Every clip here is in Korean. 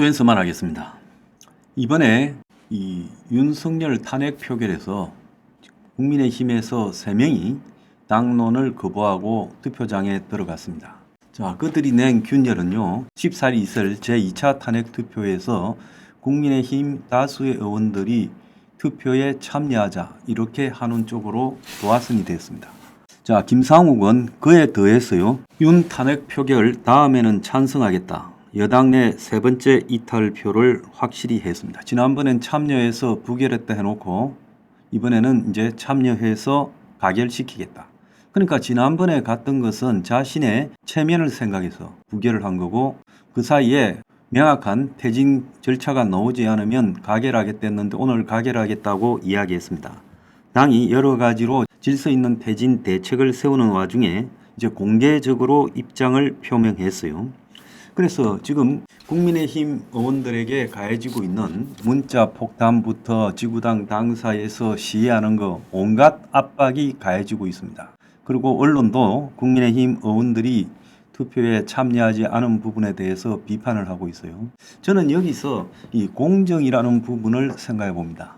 수엔서만 하겠습니다. 이번에 이 윤석열 탄핵 표결에서 국민의힘에서 3명이 당론을 거부하고 투표장에 들어갔습니다. 자, 그들이 낸 균열은요, 14일 있을 제2차 탄핵 투표에서 국민의힘 다수의 의원들이 투표에 참여하자 이렇게 하는 쪽으로 도화선이 됐습니다. 자, 김상욱은 그에 더해서요, 윤 탄핵 표결 다음에는 찬성하겠다. 여당 내 세 번째 이탈표를 확실히 했습니다. 지난번엔 참여해서 부결했다 해놓고 이번에는 이제 참여해서 가결시키겠다. 그러니까 지난번에 갔던 것은 자신의 체면을 생각해서 부결을 한 거고 그 사이에 명확한 퇴진 절차가 나오지 않으면 가결하겠다는데 오늘 가결하겠다고 이야기했습니다. 당이 여러 가지로 질서 있는 퇴진 대책을 세우는 와중에 이제 공개적으로 입장을 표명했어요. 그래서 지금 국민의힘 의원들에게 가해지고 있는 문자 폭탄부터 지구당 당사에서 시해하는 거 온갖 압박이 가해지고 있습니다. 그리고 언론도 국민의힘 의원들이 투표에 참여하지 않은 부분에 대해서 비판을 하고 있어요. 저는 여기서 이 공정이라는 부분을 생각해 봅니다.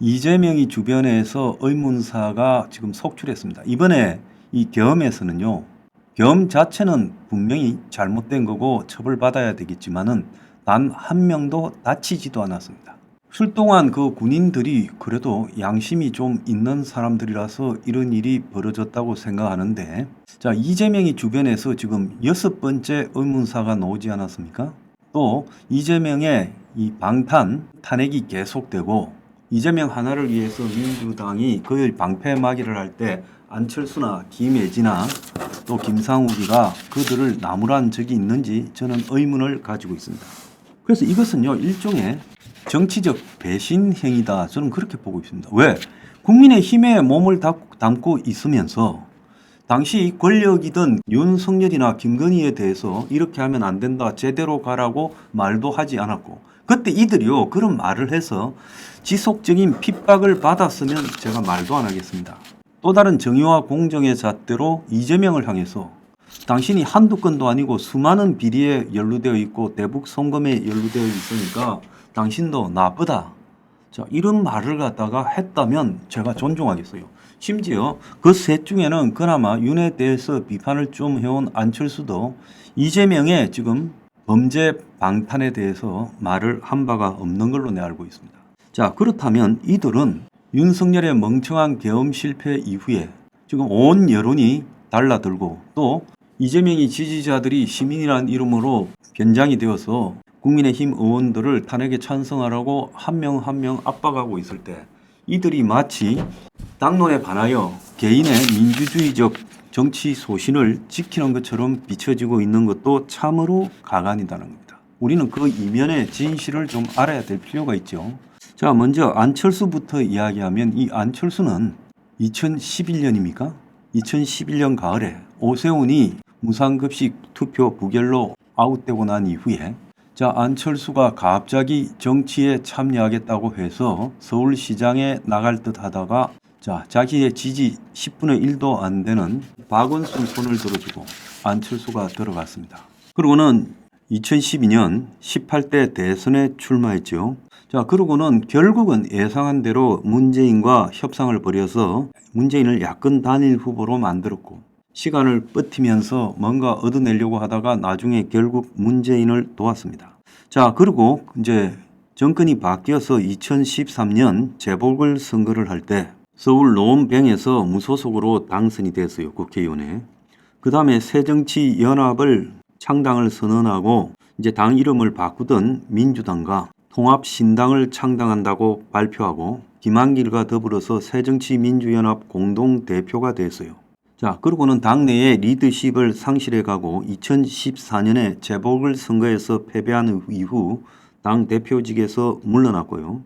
이재명이 주변에서 의문사가 지금 속출했습니다. 이번에 이 계엄에서는요. 계엄 자체는 분명히 잘못된 거고 처벌받아야 되겠지만은 단 한 명도 다치지도 않았습니다. 출동한 그 군인들이 그래도 양심이 좀 있는 사람들이라서 이런 일이 벌어졌다고 생각하는데 자 이재명이 주변에서 지금 여섯 번째 의문사가 나오지 않았습니까? 또 이재명의 이 방탄 탄핵이 계속되고 이재명 하나를 위해서 민주당이 거의 방패막이를 할 때 안철수나 김혜지나 또 김상욱이가 그들을 나무란 적이 있는지 저는 의문을 가지고 있습니다. 그래서 이것은요 일종의 정치적 배신 행위다 저는 그렇게 보고 있습니다. 왜? 국민의 힘에 몸을 담- 담고 있으면서 당시 권력이던 윤석열이나 김건희에 대해서 이렇게 하면 안 된다 제대로 가라고 말도 하지 않았고 그때 이들이요 그런 말을 해서 지속적인 핍박을 받았으면 제가 말도 안 하겠습니다. 또 다른 정의와 공정의 잣대로 이재명을 향해서 당신이 한두 건도 아니고 수많은 비리에 연루되어 있고 대북 송금에 연루되어 있으니까 당신도 나쁘다. 자, 이런 말을 갖다가 했다면 제가 존중하겠어요. 심지어 그 셋 중에는 그나마 윤에 대해서 비판을 좀 해온 안철수도 이재명의 지금 범죄 방탄에 대해서 말을 한 바가 없는 걸로 내 알고 있습니다. 자, 그렇다면 이들은 윤석열의 멍청한 계엄 실패 이후에 지금 온 여론이 달라들고 또 이재명이 지지자들이 시민이라는 이름으로 변장이 되어서 국민의힘 의원들을 탄핵에 찬성하라고 한 명 한 명 압박하고 있을 때 이들이 마치 당론에 반하여 개인의 민주주의적 정치 소신을 지키는 것처럼 비춰지고 있는 것도 참으로 가관이다는 겁니다. 우리는 그 이면의 진실을 좀 알아야 될 필요가 있죠. 자, 먼저 안철수부터 이야기하면 이 안철수는 2011년입니까? 2011년 가을에 오세훈이 무상급식 투표 부결로 아웃되고 난 이후에 자 안철수가 갑자기 정치에 참여하겠다고 해서 서울시장에 나갈 듯 하다가 자 자기의 지지 10분의 1도 안 되는 박원순 손을 들어주고 안철수가 들어갔습니다. 그리고는 2012년 18대 대선에 출마했죠. 자, 그러고는 결국은 예상한 대로 문재인과 협상을 벌여서 문재인을 야권 단일 후보로 만들었고 시간을 버티면서 뭔가 얻어내려고 하다가 나중에 결국 문재인을 도왔습니다. 자, 그리고 이제 정권이 바뀌어서 2013년 재보궐 선거를 할 때 서울 노원병에서 무소속으로 당선이 됐어요. 국회의원에. 그 다음에 새정치연합을 창당을 선언하고 이제 당 이름을 바꾸던 민주당과 통합신당을 창당한다고 발표하고 김한길과 더불어서 새정치민주연합 공동대표가 됐어요. 자, 그러고는 당내의 리더십을 상실해가고 2014년에 재보궐 선거에서 패배한 이후 당 대표직에서 물러났고요.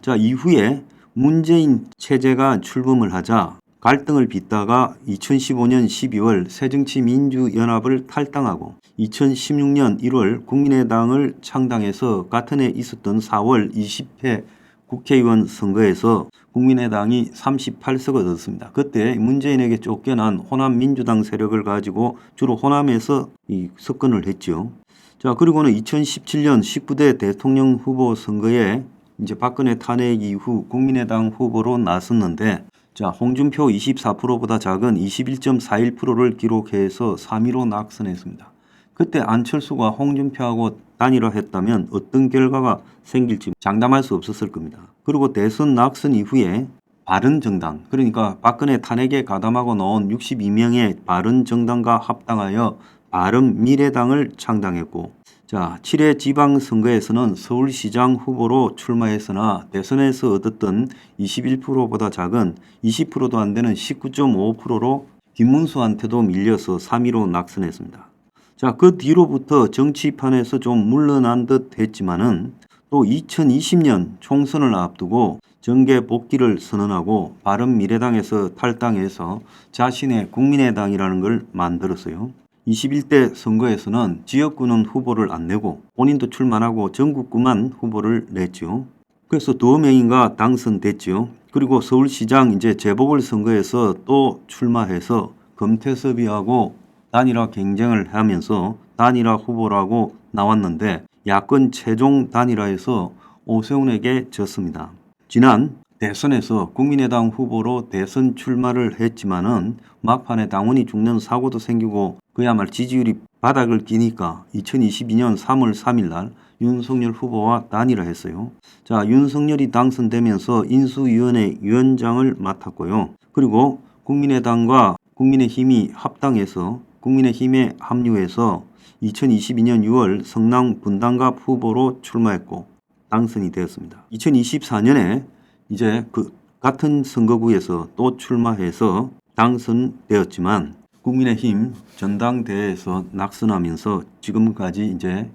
자, 이후에 문재인 체제가 출범을 하자 갈등을 빚다가 2015년 12월 새정치민주연합을 탈당하고 2016년 1월 국민의당을 창당해서 같은 해 있었던 4월 20회 국회의원 선거에서 국민의당이 38석을 얻었습니다. 그때 문재인에게 쫓겨난 호남 민주당 세력을 가지고 주로 호남에서 이 석권을 했죠. 자, 그리고는 2017년 19대 대통령 후보 선거에 이제 박근혜 탄핵 이후 국민의당 후보로 나섰는데 자, 홍준표 24%보다 작은 21.41%를 기록해서 3위로 낙선했습니다. 그때 안철수가 홍준표하고 단일화했다면 어떤 결과가 생길지 장담할 수 없었을 겁니다. 그리고 대선 낙선 이후에 바른정당 그러니까 박근혜 탄핵에 가담하고 나온 62명의 바른정당과 합당하여 바른미래당을 창당했고 자 7회 지방선거에서는 서울시장 후보로 출마했으나 대선에서 얻었던 21%보다 작은 20%도 안 되는 19.5%로 김문수한테도 밀려서 3위로 낙선했습니다. 자, 그 뒤로부터 정치판에서 좀 물러난 듯 했지만은 또 2020년 총선을 앞두고 정계 복귀를 선언하고 바른미래당에서 탈당해서 자신의 국민의당이라는 걸 만들었어요. 21대 선거에서는 지역구는 후보를 안 내고 본인도 출마하고 전국구만 후보를 냈죠. 그래서 두 명인가 당선됐죠. 그리고 서울시장 이제 재보궐 선거에서 또 출마해서 금태섭이하고 단일화 경쟁을 하면서 단일화 후보라고 나왔는데 야권 최종 단일화에서 오세훈에게 졌습니다. 지난 대선에서 국민의당 후보로 대선 출마를 했지만은 막판에 당원이 죽는 사고도 생기고 그야말로 지지율이 바닥을 기니까 2022년 3월 3일 날 윤석열 후보와 단일화했어요. 자, 윤석열이 당선되면서 인수위원회 위원장을 맡았고요. 그리고 국민의당과 국민의힘이 합당해서 국민의힘에 합류해서 2022년 6월 성남 분당갑 후보로 출마했고 당선이 되었습니다. 2024년에 이제 그 같은 선거구에서 또 출마해서 당선되었지만 국민의힘 전당대회에서 낙선하면서 지금까지 이제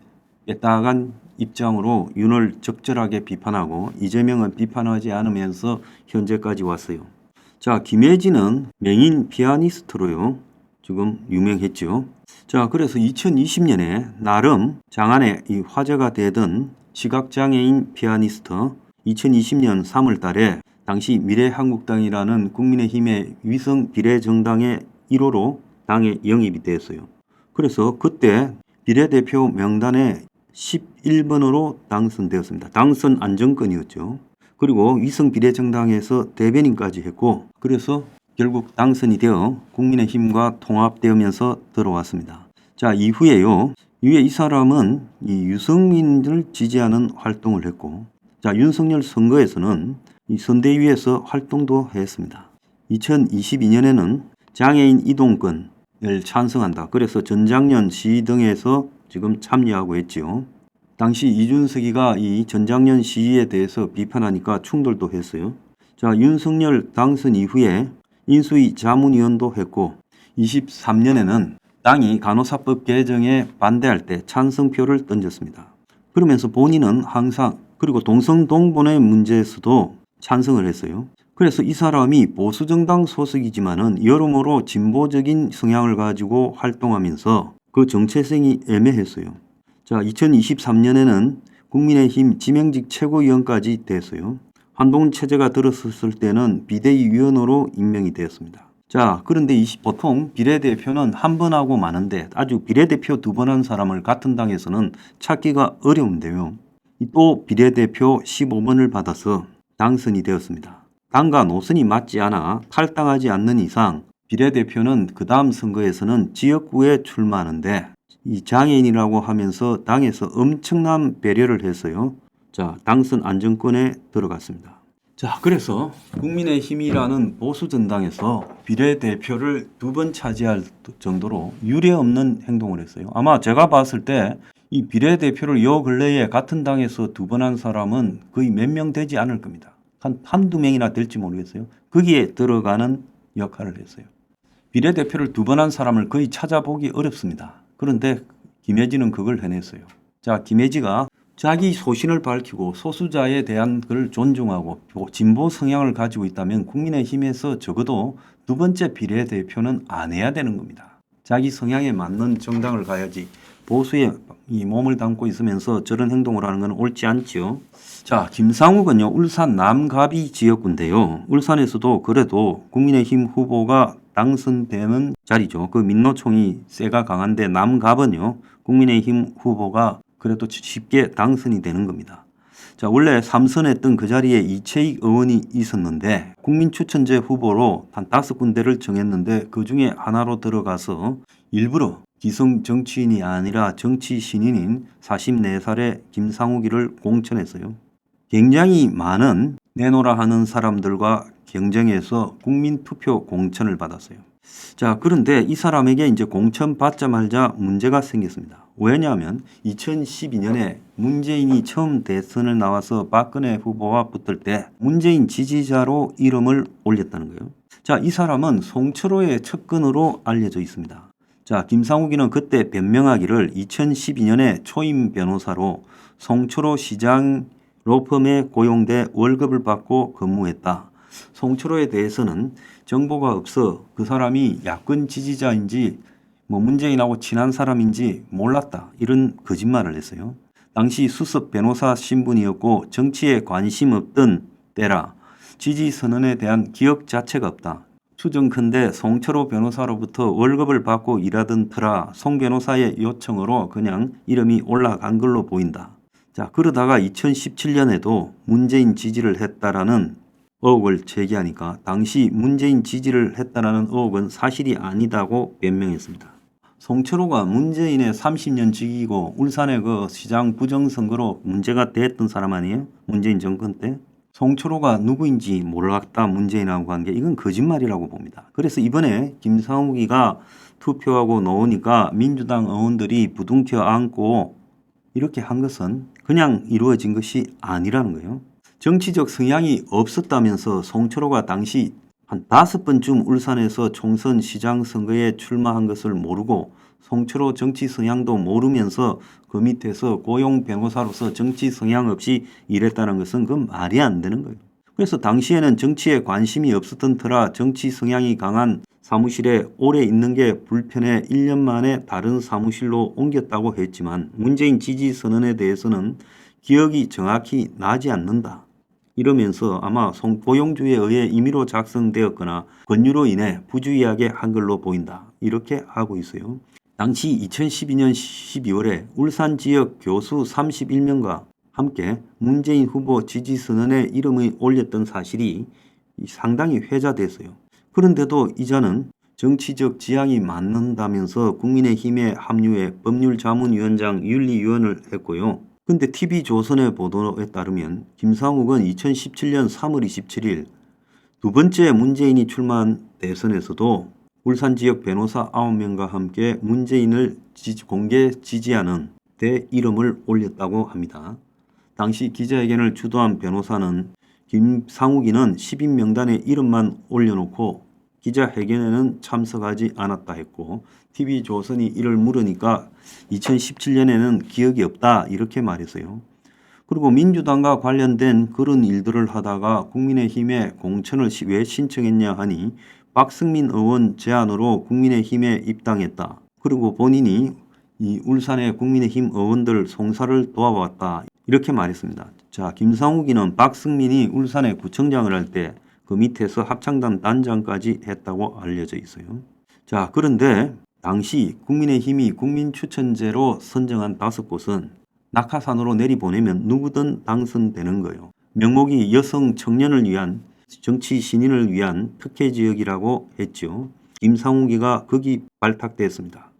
애딱한 입장으로 윤을 적절하게 비판하고 이재명은 비판하지 않으면서 현재까지 왔어요. 자, 김혜진은 맹인 피아니스트로요. 지금 유명했죠. 자, 그래서 2020년에 나름 장안에 이 화제가 되던 시각장애인 피아니스트 2020년 3월 달에 당시 미래한국당이라는 국민의힘의 위성 비례정당의 1호로 당에 영입이 됐어요. 그래서 그때 비례대표 명단에 11번으로 당선되었습니다. 당선 안정권이었죠. 그리고 위성 비례정당에서 대변인까지 했고 그래서 결국 당선이 되어 국민의힘과 통합되면서 들어왔습니다. 자 이후에요. 이후에 이 사람은 이 유승민을 지지하는 활동을 했고 자 윤석열 선거에서는 이 선대위에서 활동도 했습니다. 2022년에는 장애인 이동권을 찬성한다. 그래서 전장년 시위 등에서 지금 참여하고 있지요. 당시 이준석이가 이 전장년 시위에 대해서 비판하니까 충돌도 했어요. 자, 윤석열 당선 이후에 인수위 자문위원도 했고 23년에는 당이 간호사법 개정에 반대할 때 찬성표를 던졌습니다. 그러면서 본인은 항상 그리고 동성동본의 문제에서도 찬성을 했어요. 그래서 이 사람이 보수정당 소속이지만은 여러모로 진보적인 성향을 가지고 활동하면서 그 정체성이 애매했어요. 자, 2023년에는 국민의힘 지명직 최고위원까지 됐어요. 한동 체제가 들었을 때는 비대위 위원으로 임명이 되었습니다. 자, 그런데 이 보통 비례대표는 한 번 하고 마는데 아주 비례대표 두 번 한 사람을 같은 당에서는 찾기가 어려운데요. 또 비례대표 15번을 받아서 당선이 되었습니다. 당과 노선이 맞지 않아 탈당하지 않는 이상 비례대표는 그 다음 선거에서는 지역구에 출마하는데 이 장애인이라고 하면서 당에서 엄청난 배려를 했어요. 자, 당선 안정권에 들어갔습니다. 자, 그래서 국민의힘이라는 보수정당에서 비례대표를 두 번 차지할 정도로 유례 없는 행동을 했어요. 아마 제가 봤을 때 이 비례대표를 요 근래에 같은 당에서 두 번 한 사람은 거의 몇 명 되지 않을 겁니다. 한, 한두 명이나 될지 모르겠어요. 거기에 들어가는 역할을 했어요. 비례대표를 두 번 한 사람을 거의 찾아보기 어렵습니다. 그런데 김혜지는 그걸 해냈어요. 자, 김혜지가 자기 소신을 밝히고 소수자에 대한 걸 존중하고 진보 성향을 가지고 있다면 국민의힘에서 적어도 두 번째 비례대표는 안 해야 되는 겁니다. 자기 성향에 맞는 정당을 가야지 보수에 이 몸을 담고 있으면서 저런 행동을 하는 건 옳지 않죠. 자, 김상욱은요, 울산 남가비 지역구인데요. 울산에서도 그래도 국민의힘 후보가 당선되는 자리죠. 그 민노총이 세가 강한데 남갑은요, 국민의힘 후보가 그래도 쉽게 당선이 되는 겁니다. 자, 원래 삼선했던 그 자리에 이채익 의원이 있었는데 국민추천제 후보로 한 다섯 군데를 정했는데 그 중에 하나로 들어가서 일부러 기성 정치인이 아니라 정치 신인인 44살의 김상욱이를 공천했어요. 굉장히 많은 내노라 하는 사람들과 경쟁해서 국민 투표 공천을 받았어요. 자, 그런데 이 사람에게 이제 공천 받자마자 문제가 생겼습니다. 왜냐하면 2012년에 문재인이 처음 대선을 나와서 박근혜 후보와 붙을 때 문재인 지지자로 이름을 올렸다는 거예요. 자, 이 사람은 송철호의 측근으로 알려져 있습니다. 자, 김상욱이는 그때 변명하기를 2012년에 초임 변호사로 송철호 시장 로펌에 고용돼 월급을 받고 근무했다. 송철호에 대해서는 정보가 없어 그 사람이 야권 지지자인지 뭐 문재인하고 친한 사람인지 몰랐다. 이런 거짓말을 했어요. 당시 수석 변호사 신분이었고 정치에 관심 없던 때라 지지 선언에 대한 기억 자체가 없다. 추정컨대 송철호 변호사로부터 월급을 받고 일하던 터라 송 변호사의 요청으로 그냥 이름이 올라간 걸로 보인다. 자, 그러다가 2017년에도 문재인 지지를 했다라는 의혹을 제기하니까 당시 문재인 지지를 했다라는 의혹은 사실이 아니다고 변명했습니다. 송철호가 문재인의 30년 직이고 울산의 그 시장 부정선거로 문제가 됐던 사람 아니에요? 문재인 정권 때? 송철호가 누구인지 몰랐다 문재인하고 한게 이건 거짓말이라고 봅니다. 그래서 이번에 김상욱이가 투표하고 나오니까 민주당 의원들이 부둥켜 안고 이렇게 한 것은 그냥 이루어진 것이 아니라는 거예요. 정치적 성향이 없었다면서 송철호가 당시 한 다섯 번쯤 울산에서 총선 시장 선거에 출마한 것을 모르고 송철호 정치 성향도 모르면서 그 밑에서 고용 변호사로서 정치 성향 없이 일했다는 것은 그 말이 안 되는 거예요. 그래서 당시에는 정치에 관심이 없었던 터라 정치 성향이 강한 사무실에 오래 있는 게 불편해 1년 만에 다른 사무실로 옮겼다고 했지만 문재인 지지 선언에 대해서는 기억이 정확히 나지 않는다. 이러면서 아마 송고용주에 의해 임의로 작성되었거나 권유로 인해 부주의하게 한 걸로 보인다. 이렇게 하고 있어요. 당시 2012년 12월에 울산 지역 교수 31명과 함께 문재인 후보 지지 선언에 이름을 올렸던 사실이 상당히 회자됐어요. 그런데도 이자는 정치적 지향이 맞는다면서 국민의힘에 합류해 법률자문위원장 윤리위원을 했고요. 근데 TV조선의 보도에 따르면 김상욱은 2017년 3월 27일 두 번째 문재인이 출마한 대선에서도 울산 지역 변호사 9명과 함께 문재인을 지지- 공개 지지하는 대 이름을 올렸다고 합니다. 당시 기자회견을 주도한 변호사는 김상욱이는 10인 명단에 이름만 올려놓고 기자회견에는 참석하지 않았다 했고 TV조선이 이를 물으니까 2017년에는 기억이 없다 이렇게 말했어요. 그리고 민주당과 관련된 그런 일들을 하다가 국민의힘에 공천을 시- 왜 신청했냐 하니 박승민 의원 제안으로 국민의힘에 입당했다. 그리고 본인이 이 울산의 국민의힘 의원들 송사를 도와왔다. 이렇게 말했습니다. 자, 김상욱이는 박승민이 울산의 구청장을 할 때 그 밑에서 합창단 단장까지 했다고 알려져 있어요. 자, 그런데 당시 국민의힘이 국민추천제로 선정한 다섯 곳은 낙하산으로 내리보내면 누구든 당선되는 거예요. 명목이 여성 청년을 위한 정치 신인을 위한 특혜 지역이라고 했죠. 김상욱이가 거기 발탁됐습니다.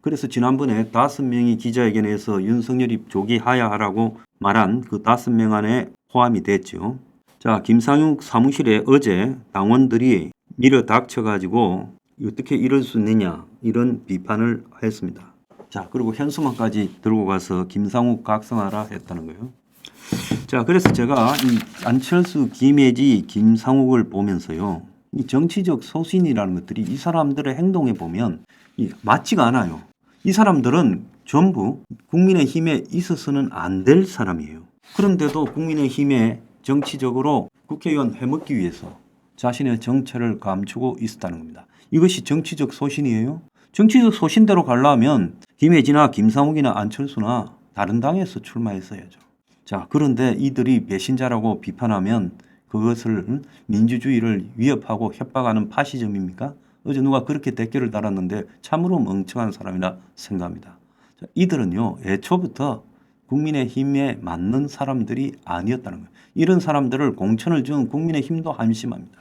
그래서 지난번에 다섯 명이 기자회견에서 윤석열이 조기하야 하라고 말한 그 다섯 명 안에 포함이 됐죠. 자, 김상욱 사무실에 어제 당원들이 밀어 닥쳐가지고 어떻게 이럴 수 있느냐 이런 비판을 했습니다. 자, 그리고 현수막까지 들고 가서 김상욱 각성하라 했다는 거예요. 자, 그래서 제가 이 안철수, 김혜지, 김상욱을 보면서요. 이 정치적 소신이라는 것들이 이 사람들의 행동에 보면 이 맞지가 않아요. 이 사람들은 전부 국민의힘에 있어서는 안 될 사람이에요. 그런데도 국민의힘에 정치적으로 국회의원 해먹기 위해서 자신의 정체를 감추고 있었다는 겁니다. 이것이 정치적 소신이에요? 정치적 소신대로 가려면 김혜진이나 김상욱이나 안철수나 다른 당에서 출마했어야죠. 자, 그런데 이들이 배신자라고 비판하면 그것을 민주주의를 위협하고 협박하는 파시즘입니까? 어제 누가 그렇게 댓글을 달았는데 참으로 멍청한 사람이라 생각합니다. 자, 이들은요, 애초부터 국민의 힘에 맞는 사람들이 아니었다는 거예요. 이런 사람들을 공천을 준 국민의 힘도 한심합니다.